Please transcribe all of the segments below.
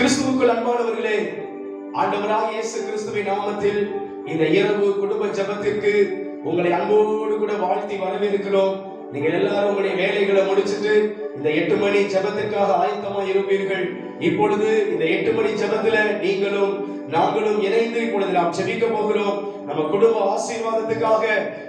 கிறிஸ்துவுக்குள் அன்பானவர்களே ஆண்டவராக இயேசு கிறிஸ்துவின் நாமத்தில் இந்த இரவு குடும்ப ஜெபத்திற்கு உங்களை அன்போடு கூட வாழ்த்தி வரவேற்கிறோம். நீங்கள் எல்லாரும் உங்களுடைய வேலைகளை முடிச்சிட்டு இந்த எட்டு மணி ஜெபத்திற்காக ஆயத்தமா இருப்பீர்கள். இப்பொழுது இந்த எட்டு மணி ஜெபத்துல நீங்களும் நாங்களும் இணைந்து இப்பொழுது நாம் ஜெபிக்க போகிறோம். நம்ம குடும்ப ஆசீர்வாதத்துக்காக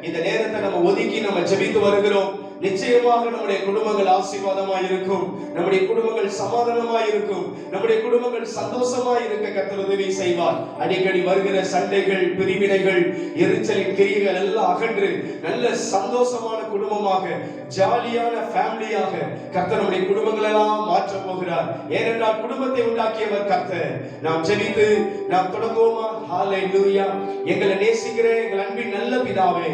இந்த நேரத்தை நம்ம ஒதுக்கி நம்ம ஜெபித்து வருகிறோம். நிச்சயமாக நம்முடைய குடும்பங்கள் ஆசீர்வாதமாய் இருக்கும். நம்முடைய குடும்பங்கள் சமாதானமாய் இருக்கும். நம்முடைய குடும்பங்கள் சந்தோஷமாய் இருக்க கத்தர் உதவி செய்வார். அடிக்கடி வருகிற சண்டைகள் பிரிவினைகள் எரிச்சலின் கிரியைகள் எல்லாம் அகன்று நல்ல சந்தோஷமான குடும்பமாக ஜாலியான ஃபேமிலியாக கர்த்தர் நம்முடைய குடும்பங்களெல்லாம் மாற்ற போகிறார். ஏனென்றால் குடும்பத்தை உண்டாக்கியவர் கர்த்தர். நாம் ஜெபித்து நாம் தொடங்குவோமா? ஹாலே லூயா எங்களை நேசிக்கிற எங்கள் அன்பின் நல்ல பிதாவே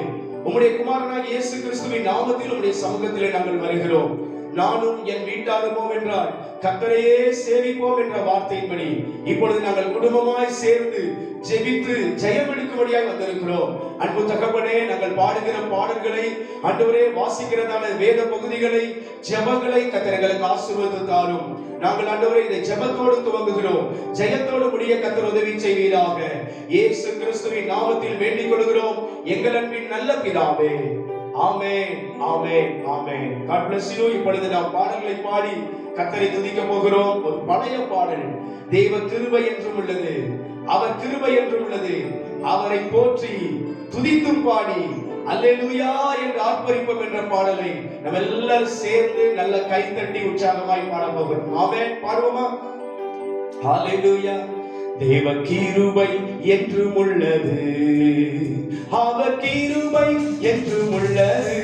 உம்முடைய குமாரனாக இயேசு கிறிஸ்துவின் நாமத்தில் உம்முடைய சமூகத்திலே நாங்கள் வருகிறோம். நானும் என் வீட்டாருமோம் என்றால் கத்தரையே சேவிப்போம் என்ற வார்த்தையின்படி இப்பொழுது நாங்கள் குடும்பமாய் சேர்ந்து ஜெபித்து ஜெயம் எடுக்கும்படியாய் வந்திருக்கிறோம். அன்பு தகப்பனே நாங்கள் பாடுகிற பாடல்களை அன்றுவரே வாசிக்கிறதான வேத பகுதிகளை ஜெபங்களை கத்திரங்களுக்கு ஆசீர்வதித்து நாங்கள் ஆண்டவரே இதை ஜெபத்தோடு துவங்குகிறோம். ஜெயத்தோடு முடிய கத்தர் உதவி செய்வீராக. இயேசு கிறிஸ்துவின் நாமத்தில் வேண்டிக் கொள்கிறோம். எங்கள் அன்பின் நல்ல பிதாவே. ஆமென் ஆமென் ஆமென். God இப்பொழுது நாம் பாடல்களை பாடி கத்தரை துதிக்க போகிறோம். ஒரு பழைய பாடல். தெய்வ கிருபை என்றும் உள்ளது. அவர் கிருபை என்றும் உள்ளது. அவரை போற்றி துதித்தும் பாடி அல்லேலூயா என்று ஆர்ப்பரிப்போம் என்ற பாடலை நம்ம எல்லாரும் சேர்ந்து நல்ல கைத்தட்டி உற்சாகமாய் பாட போகிறோம் ஆமே பாடுவோமா? ஹalleluya தேவ கிருபை என்றும் உள்ளது அவர் கிருபை என்றும் உள்ளது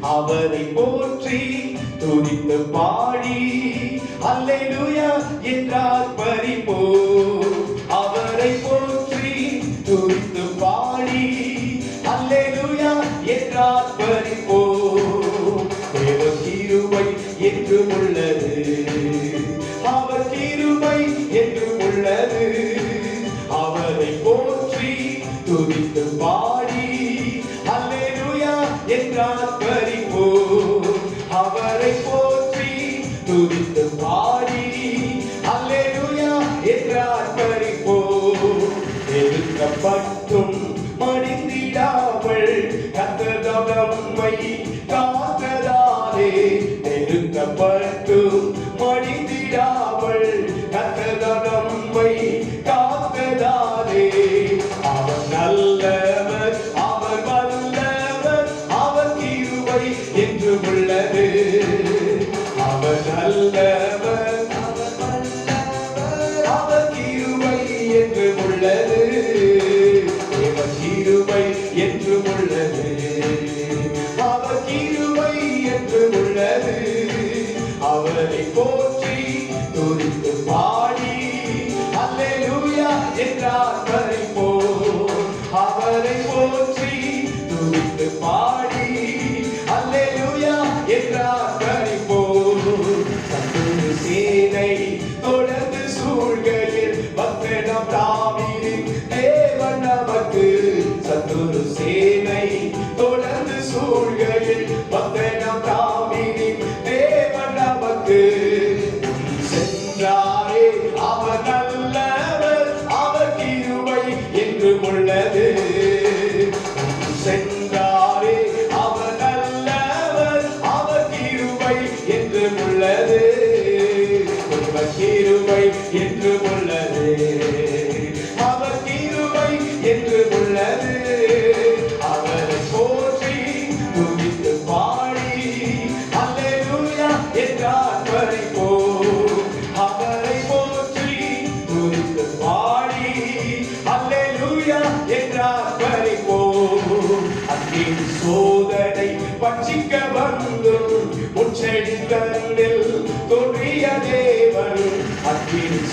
அவரை போற்றி துதித்து பாடி. அல்லேலூயா என்றார் பரிபோ என்றும் உள்ளது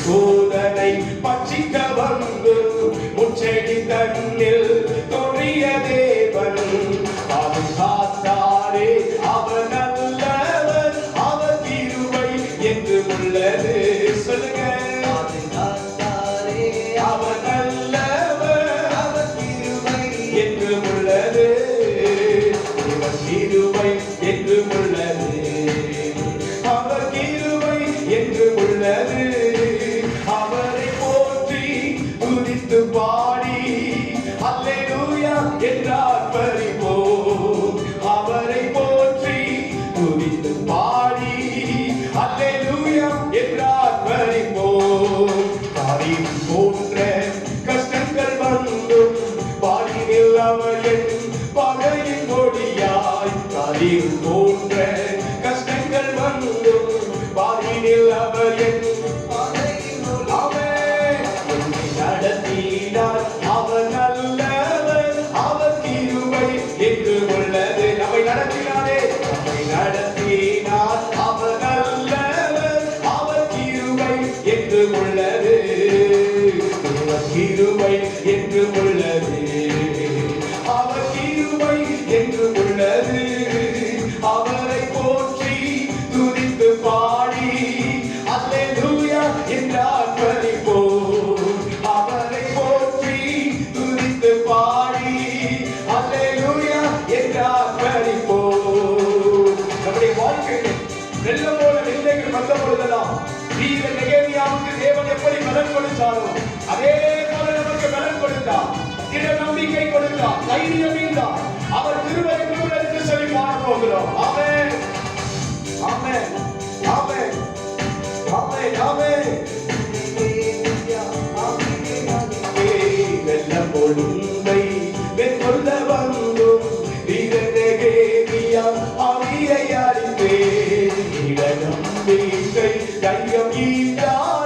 அன்பின் get dark, என்று Linda.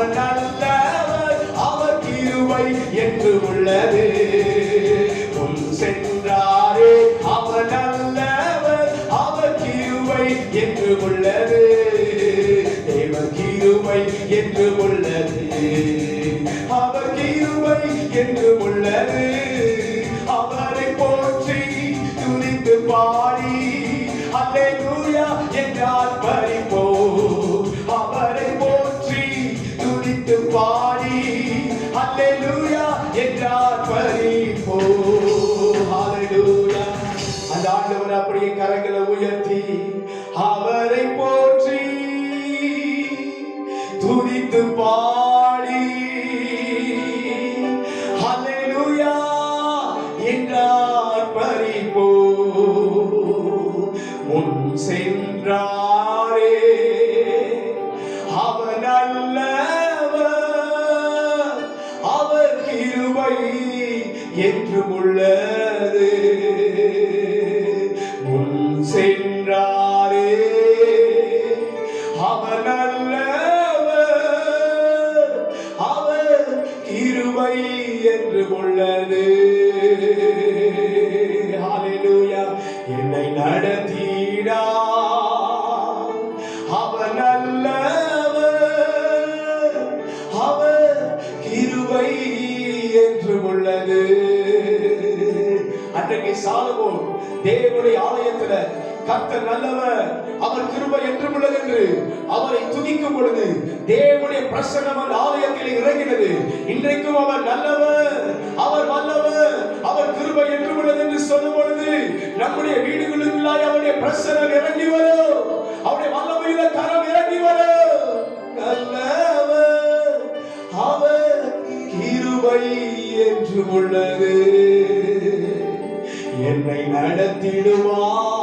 அவர் நல்லவர் அவர் கிருபை என்று உள்ளது. முன் சென்றாரே அவர் நல்லவர் அவர் கிருபை என்று உள்ளது. தேவ கிருபை என்று உள்ளது. அவர் கிருபை என்று உள்ளது. அவரை போற்றி துதித்து பாடி அல்லேலூயா என்றால் பறிப்போம். ஹalleluya. என்றார் பறிப்போ முன் கர்த்தர் நல்லவர். அவர் கிருபை என்றும் உள்ளது என்று அவரை துதிக்கும் பொழுது தேவனுடைய பிரசன்னம் அந்த ஆலயத்தில் இறங்கினது. இன்றைக்கும் அவர் நல்லவர். அவர் வல்லவர். அவர் கிருபை என்றும் உள்ளது என்று சொல்லும் பொழுது நம்முடைய வீடுகளுக்குள்ளாய் அவருடைய பிரசன்னம் இறங்கி வரும். அவருடைய வல்லமையில கரம் இறங்கி வரும். நல்லவர். அவர் கிருபை என்று உள்ளது என்னை நடத்திடுவார்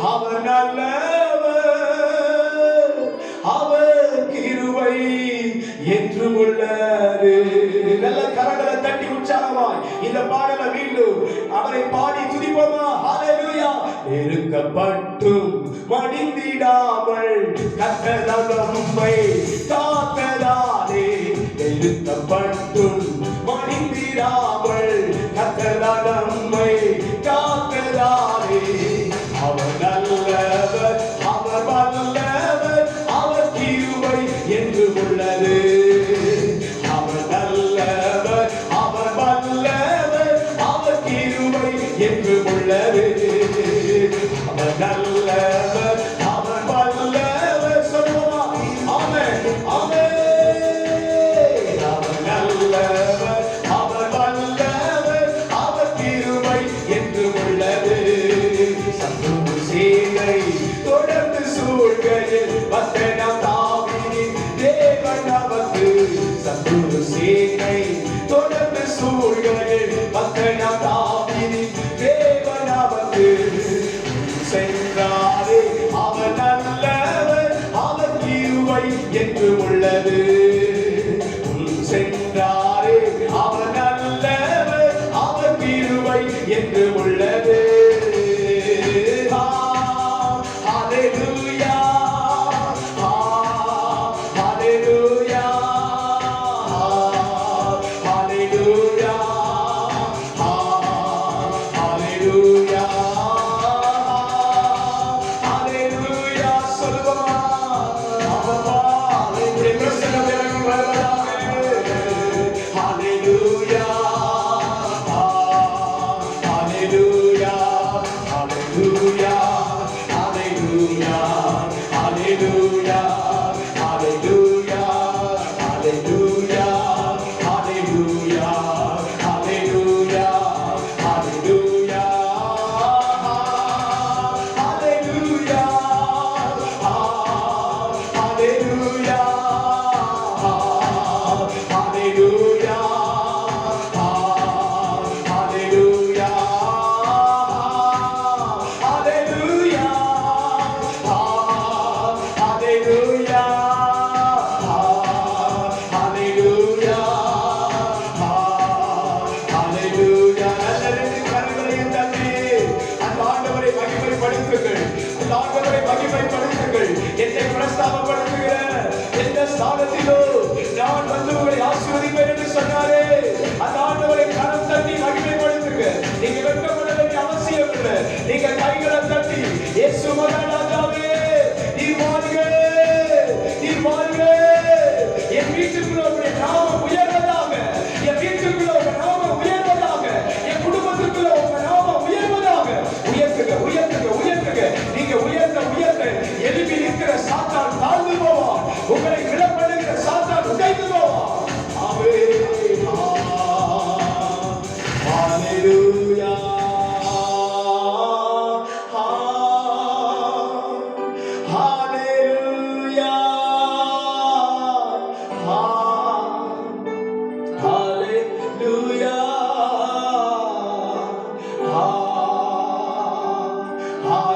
அவர் நல்லவர் அவர் கிருவை என்று உள்ளது நல்ல கரங்களை தட்டி உற்சாகமாய் இந்த பாடலை மீண்டும் அவரை பாடி துதிப்போமா? ஹalleluya. நெருக்கப்பட்டும் மடிந்திடாமல் கத்ததம்மை காத்ததாலே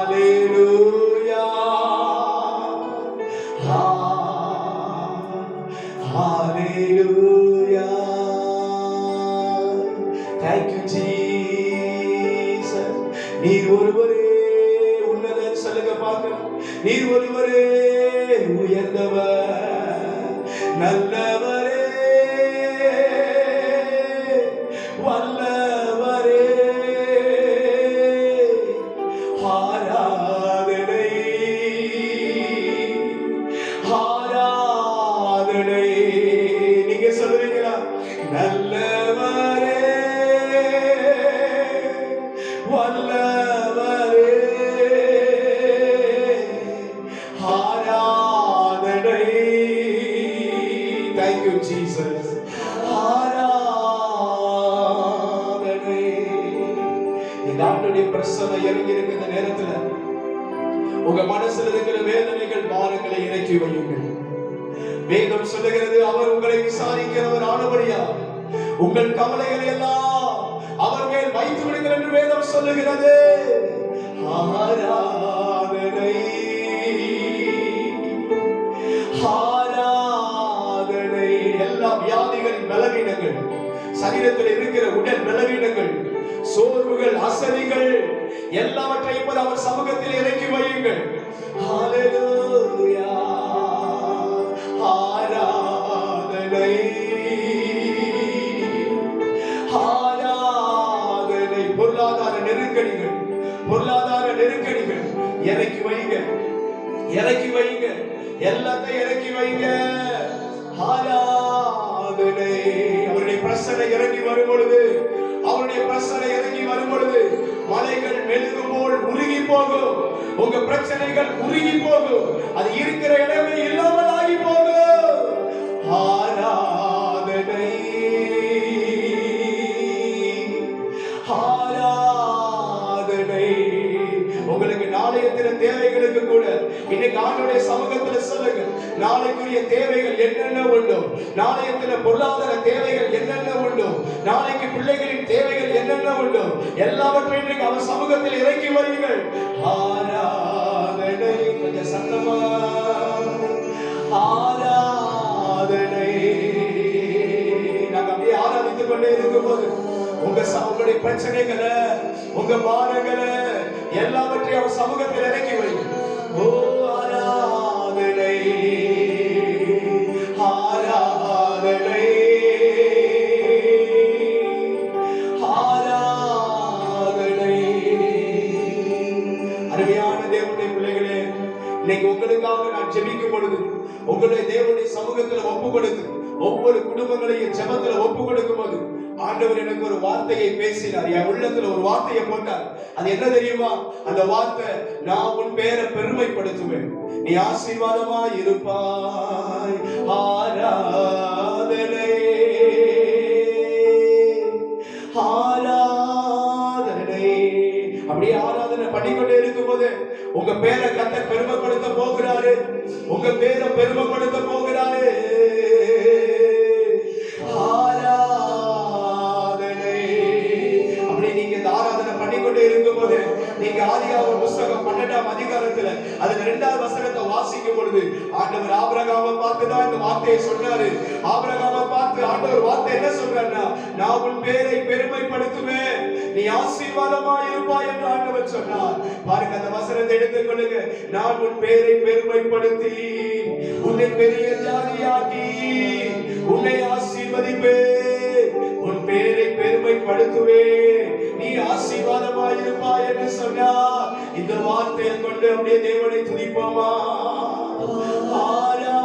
Hallelujah. Thank you, Jesus. ஆண்டுடைய பிரசனை இறங்கி இந்த நேரத்துல உங்க மனசுல இருக்கிற வேதனைகள் பாரங்களை இறக்கி வையுங்கள். வேதம் சொல்லுகிறது அவர் உங்களை விசாரிக்கிறவர் ஆனபடியா உங்கள் கவலைகளை எல்லாம் அவர் மேல் வைத்து விடுங்கள் என்று வேதம் சொல்லுகிறது. ஆராதனை. சரீரத்தில் இருக்கிற உடல் பலவீனங்கள் சோர்வுகள் அசதிகள் எல்லாவற்றையும் இப்போது அவர் சமூகத்தில் இறக்கி வையுங்கள். ஹalleluya ஆராதனை. ஆராதனை. பொருளாதார நெருக்கடிகள் பொருளாதார நெருக்கடிகள். இறக்கி வைங்க. இறக்கி வைங்க. எல்லாத்தையும் இறக்கி வைங்க. ஆராதனை பிரசனை இறங்கி வரும் பொழுது அவருடைய பிரசனை இறங்கி வரும் பொழுது மலைகள் மெழுகு போல் உருகி போகும். உங்க பிரச்சனைகள் உருகி போகும். அது இருக்கிற இடமே இல்லாமல் ஆகி போகும். ஆராதனை. ஆராதனை. உங்களுக்கு நாளைய தின தேவைகளுக்கு கூட இன்னைக்கு ஆண்டுடைய சமூகத்துல சொல்லுங்க நாளைக்குரிய தேவைகள் என்னென்ன உண்டோ நாளைய என்னென்ன பொருளாதார தேவைகள் என்னென்ன உண்டோ? நாளைக்கு பிள்ளைகளின் தேவைகள் என்னென்ன உண்டோ? எல்லாவற்றையும் இன்னைக்கு அவர் சமூகத்தில் இறக்கி வருங்கள். ஆராதனை கொஞ்சம் சத்தமா. ஆராதனை. நாங்க அப்படியே ஆராதித்துக் கொண்டே இருக்கும்போது உங்க உங்களுடைய பிரச்சனைகளை உங்க பாரங்களை எல்லாவற்றையும் அவர் சமூகத்தில் இறக்கி வருங்கள் வார்த்தையை போட்டார். அது என்ன தெரியுமா? அந்த வார்த்தை நான் உன் பேரை பெருமைப்படுத்துவேன். நீ ஆசீர்வாதமா இருப்பாய். ஆராதனை. ஆராதனை. அப்படியே ஆராதனை பண்ணிக்கொண்டே இருக்கும்போது உங்க பேரை உன் பேரை பெருமைப்படுத்தி உன்னை பெரிய ஜாதியாக்கி உன்னை ஆசீர்வதிப்பே. உன் பேரை பெருமைப்படுத்துவே. நீ ஆசீர்வாதமா இருப்பாய் என்று சொன்னா இந்த வார்த்தையை கொண்டு அப்படியே தேவனை துதிப்போமா? ஆரா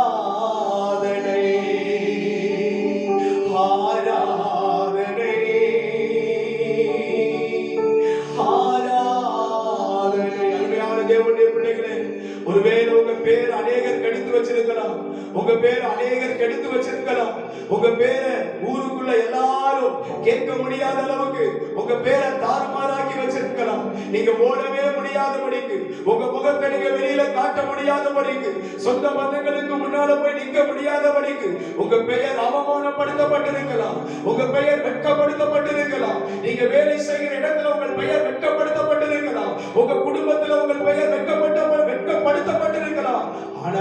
உங்க பேர் அநேகர் கெடுத்து வச்சிருக்கலாம். உங்க பேரை ஊருக்குள்ள எல்லாரும் கேட்க முடியாத அளவுக்கு உங்க பேரை தாறுமாறாக்கி வச்சிருக்கலாம். நீங்க ஓடவே முடியாதபடிக்கு உங்க முகத்தை நீங்க வெளியில காட்ட முடியாதபடிக்கு சொந்த பந்தங்களுக்கு முன்னால போய் நிக்க முடியாதபடிக்கு உங்க பெயர் அவமானப்படுத்தப்பட்டிருக்கலாம். உங்க பெயர் வெட்கப்படுத்தப்பட்டிருக்கலாம். நீங்க வேலை செய்கிற இடத்துல உங்கள் பெயர் வெட்கப்படுத்தப்பட்டிருக்கலாம். உங்க குடும்பத்துல உங்கள் பெயர் வெட்கப்பட்ட வெட்கப்படுத்தப்பட்டிருக்கலாம். ஆனா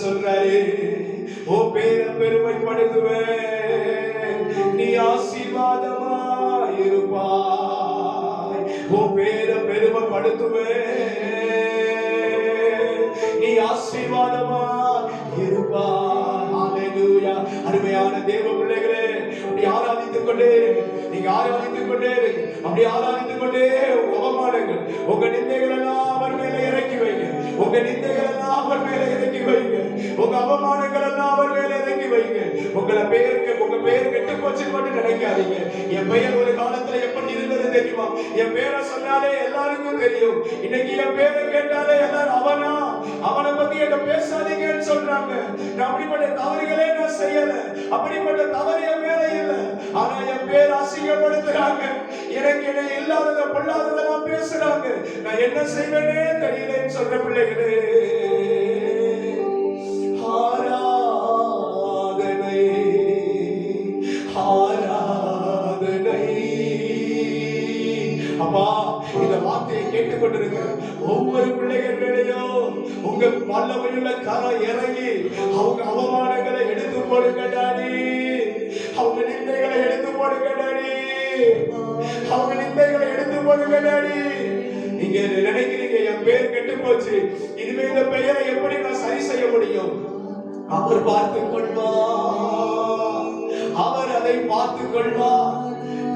சொல்றாரு ஓ பேர பெருமைப்படுத்துவேன். நீ ஆசீர்வாதமா இருப்பாய் ஓ பேர பெருமைப்படுத்துவேன். நீ ஆசீர்வாதமா இருப்பாய் அருமையான தேவ பிள்ளைகளே அப்படி ஆராதித்துக் கொண்டே நீங்க ஆராதித்துக் கொண்டே அப்படி ஆரா உங்களை பெயருக்கு உங்க பெயர் கெட்டு போச்சுன்னு மட்டும் நினைக்காதீங்க. என் பெயர் ஒரு காலத்துல எப்படி இருந்தது தெரியுமா? என் பேரை சொன்னாலே எல்லாருக்கும் தெரியும். இன்னைக்கு என் பேரை கேட்டாலே எல்லாரும் அவனா? அவனை பத்தி என்ன பேசாதீங்கன்னு சொல்றாங்க. நான் அப்படிப்பட்ட தவறுகளே நான் செய்யல. அப்படிப்பட்ட தவறு என் மேல இல்ல. ஆனா என் பேர் அசிங்கப்படுத்துறாங்க. எனக்கு என்ன இல்லாதத பொல்லாததெல்லாம் பேசுறாங்க. நான் என்ன செய்வேனே தெரியலன்னு சொல்ற பிள்ளைகளே. ஒவ்வொரு பிள்ளைகள் உங்க பல்லவையுள்ள கரம் இறங்கி அவங்க அவமானங்களை எடுத்து போடுங்க டாடி. அவங்க நிந்தைகளை எடுத்து போடுங்க டாடி. அவங்க நிந்தைகளை எடுத்து போடுங்க டாடி. நீங்க நினைக்கிறீங்க? என் பேர் கெட்டு போச்சு இனிமே இந்த பெயரை எப்படி நான் சரி செய்ய முடியும்? அவர் பார்த்து கொள்வார் அவர் அதை பார்த்து கொள்வார்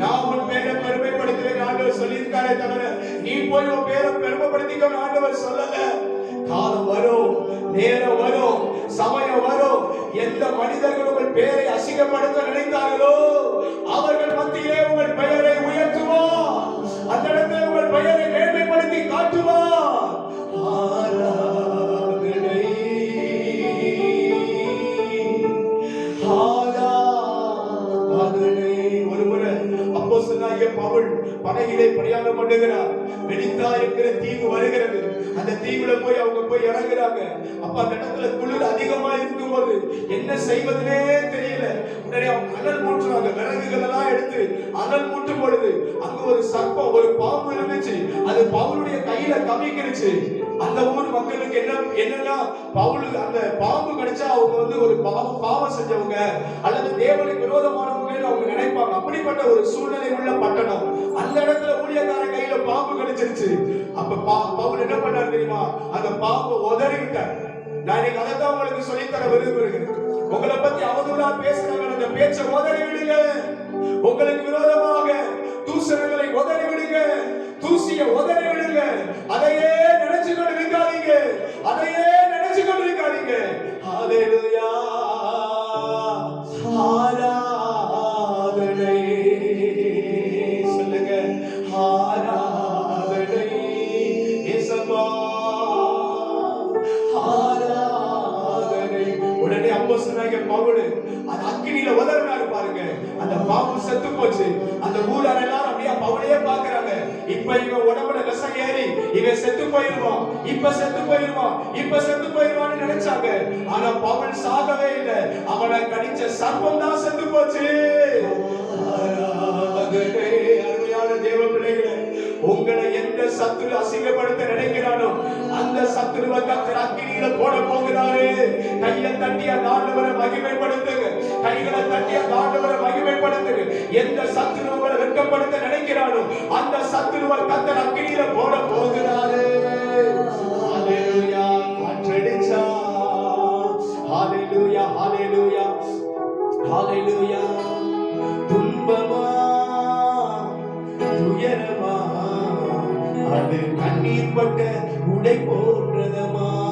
நான் உன் பேரை பெருமை ஆண்டவர் சொல்லியிருக்காரே தவிர நீ போய் உன் பேரை பெருமைப்படுத்திக்கணும் ஆண்டவர் சொல்லல. காலம் வரும் நேரம் வரும் சமயம் வரும். எந்த மனிதர்கள் உங்கள் பேரை அசிங்கப்படுத்த நினைத்தார்களோ? போய் அப்ப அந்த இடத்துல குளிர் அதிகமா இருக்கும்போது என்ன செய்வதுனே தெரியல. உடனே அவங்க அனல் மூட்டுறாங்க. விறகுகள் எல்லாம் எடுத்து அனல் மூட்டும் பொழுது அங்க ஒரு சர்ப்பம் ஒரு பாம்பு இருந்துச்சு. அது பவுலுடைய கையில கவிக்கிருச்சு. அந்த ஊர் மக்களுக்கு என்ன என்னன்னா பவுலு அந்த பாம்பு கிடைச்சா அவங்க வந்து ஒரு பாவம் பாவம் செஞ்சவங்க அல்லது தேவனுக்கு விரோதமானவங்க அவங்க நினைப்பாங்க. அப்படிப்பட்ட ஒரு சூழ்நிலை உள்ள பட்டணம். அந்த இடத்துல ஊழியக்காரன் கையில பாம்பு கிடைச்சிருச்சு. அப்ப பா- பவுல் என்ன பண்ணாரு தெரியுமா? அந்த பாம்பை உதறி விட்டார். நான் இன்னைக்கு அதை உங்களுக்கு சொல்லித்தர விரும்புகிறேன். உங்களை பத்தி அவதூறா பேசுறவங்க அந்த பேச்சை உதறி விடுங்க. உங்களுக்கு விரோதமாக தூசணங்களை உதறி விடுங்க. தூசிய உதறி விடுங்க. அதையே நினைச்சு கொண்டு இருக்காதீங்க அதையே நினைச்சு கொண்டு இருக்காதீங்க ஹalleluya இப்ப இவன் உடம்புல விஷம் ஏறி இவன் செத்து போயிருவான். இப்ப செத்து போயிருவான். இப்ப செத்து போயிருவான்னு நினைச்சாங்க. ஆனா பவுல் சாகவே இல்லை. அவனை கடிச்ச சர்வம் தான் செத்து போச்சு. அருமையான தேவ பிள்ளைகளை உங்களை எந்த சத்துரு அசிங்கப்படுத்த நினைக்கிறானோ அந்த சத்துருவை கத்திர அக்கினியில போட போகிறாரு. கையை தட்டிய அந்த ஆண்டவரை மகிமைப்படுத்துங்க. கைகளை தட்டி அந்த ஆண்டவரை மகிமைப்படுத்து. எந்த சத்துரு உங்களை வெட்கப்படுத்த நினைக்கிறானோ அந்த சத்துருவை கத்தர் அக்கினியில போட போகிறாரு. காற்றடிச்சா. ஹalleluya ஹalleluya. ஹalleluya. துன்பமா? துயரமா? அது கண்ணீர் பட்ட உடை போன்றதமா?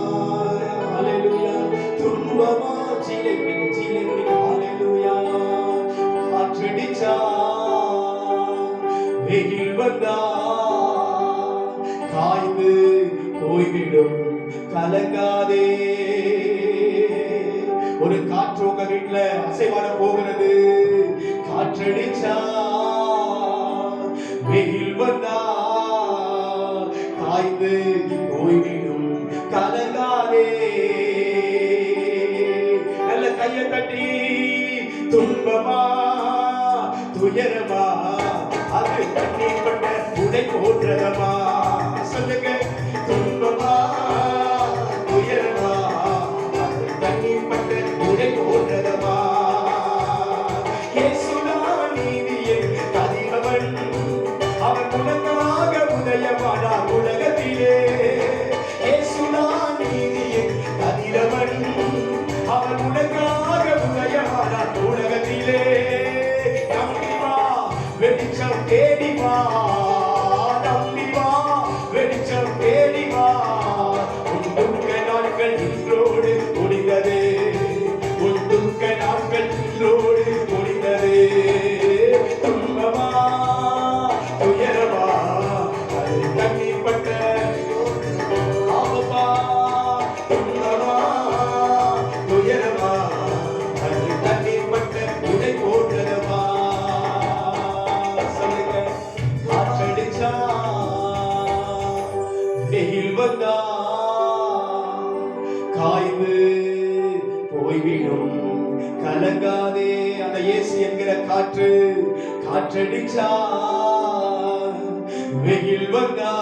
வீடும் கலங்காதே. ஒரு காற்று உங்க வீட்டுல அசைவாட போகிறது. காற்றடிச்சா வெயில் வந்தா காய்ந்து போய்விடும் கலங்காதே. நல்ல கைய தட்டி துன்பமா துயரமா அது கண்ணீர் பட்ட உடை போன்றதமா. வெயில் காய்வு போய்விடும். கலங்காதே அந்த இயேசு என்கிற காற்று. காற்றடிச்சா வெயில் வந்தா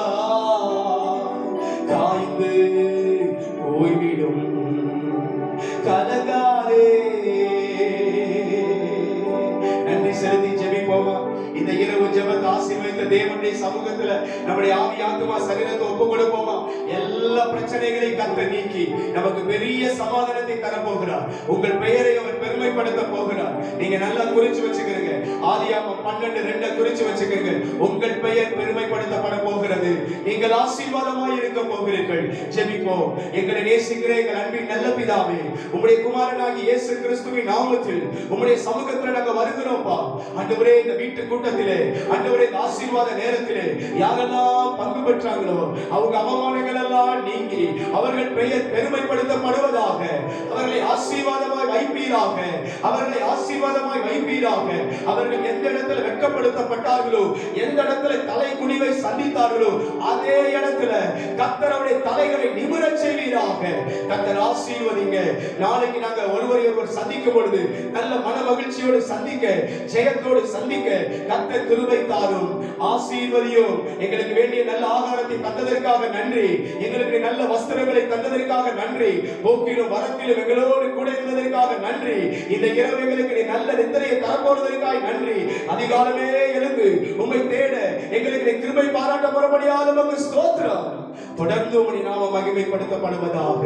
பிரச்சனைகளை கத்த நீக்கி நமக்கு பெரிய சமாதானத்தை தரப்போகிறார். உங்கள் பெயரை அவர் வெளிப்படுத்த போகிறார். நீங்க நல்லா குறிச்சு வச்சுக்கிறீங்க. ஆதியாம பன்னெண்டு ரெண்ட குறிச்சு வச்சுக்கிறீங்க. உங்கள் பெயர் பெருமைப்படுத்தப்பட போகிறது. நீங்கள் ஆசீர்வாதமாய் இருக்க போகிறீர்கள். ஜெபிப்போம். எங்களை நேசிக்கிற எங்கள் அன்பின் நல்ல பிதாவே உங்களுடைய குமாரனாகி இயேசு கிறிஸ்துவின் நாமத்தில் உங்களுடைய சமூகத்தில் நாங்கள் வருகிறோம்ப்பா அன்றுவரே இந்த வீட்டு கூட்டத்திலே அன்றுவரே இந்த ஆசீர்வாத நேரத்திலே யாரெல்லாம் பங்கு பெற்றாங்களோ அவங்க அவமானங்கள் எல்லாம் நீங்கி அவர்கள் பெயர் பெருமைப்படுத்தப்படுவதாக அவர்களை ஆசீர்வாத வைப்பீராக. அவர்களை ஆசீர்வாதமாய் வைப்பீராக. அவர்கள் எந்த இடத்துல வெட்கப்படுத்தப்பட்டார்களோ எந்த இடத்துல தலை குனிவை சந்தித்தார்களோ அதே இடத்துல கத்தரவுடைய தலைகளை நிமிரச் செய்வீராக. கத்தர் ஆசீர்வதிங்க. நாளைக்கு நாங்க ஒருவரை ஒருவர் சந்திக்கும் பொழுது நல்ல மன மகிழ்ச்சியோடு சந்திக்க ஜெயத்தோடு சந்திக்க கத்த கிருபை தாரும். ஆசீர்வதியும் எங்களுக்கு வேண்டிய நல்ல ஆகாரத்தை தந்ததற்காக நன்றி. எங்களுக்கு நல்ல வஸ்திரங்களை தந்ததற்காக நன்றி. போக்கிலும் வரத்திலும் எங்களோடு கூட இருந்ததற்காக போவதற்காக நன்றி. இந்த இரவு எங்களுக்கு நீ நல்ல நித்திரையை தரப்போவதற்காக நன்றி. அதிகாலமே எழுந்து உண்மை தேட எங்களுக்கு கிருமை பாராட்ட போறபடியாக நமக்கு தொடர்ந்து உம்முடைய நாம மகிமைப்படுத்தப்படுவதாக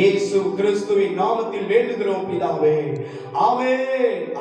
இயேசு கிறிஸ்துவின் நாமத்தில் வேண்டுகிறோம் பிதாவே. ஆமே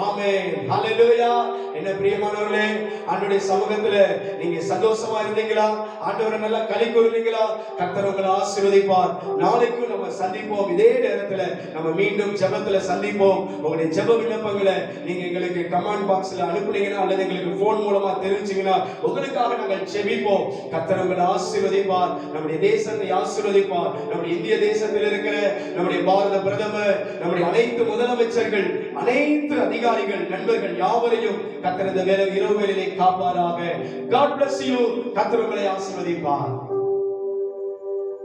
ஆமே ஹalleluya. என்ன பிரியமானவர்களே ஆண்டவருடைய சமூகத்துல நீங்க சந்தோஷமா இருந்தீங்களா? ஆண்டவரை நல்லா களி கூறுனீங்களா கர்த்தர் உங்களை ஆசீர்வதிப்பார். நாளைக்கும் நம்ம சந்திப்போம். இதே நேரத்துல நம்ம மீண்டும் ஜெபத்துல சந்திப்போம். உங்களுடைய ஜெப விண்ணப்பங்களை நீங்க எங்களுக்கு கமெண்ட் பாக்ஸ்ல அனுப்புனீங்கன்னா அல்லது எங்களுக்கு போன் மூலமா தெரிவிச்சீங்கன்னா உங்களுக்காக நாங்கள் ஜெபிப்போம். கர்த்தர் உங்களை ஆசீர்வதிப்பார். நம்முடைய தேசத்தை ஆசீர்வதிப்பார். நம்முடைய இந்திய தேசத்தில் இருக்கிற நம்முடைய பாரத பிரதமர் நம்முடைய அனைத்து முதலமைச்சர்கள் அனைத்து அதிகாரிகள் நண்பர்கள் யாவரையும் கத்திரந்த வேலை இரவு வேலையை காப்பாராக. காட் பிளஸ் யூ கத்திரங்களை ஆசீர்வதிப்பார்.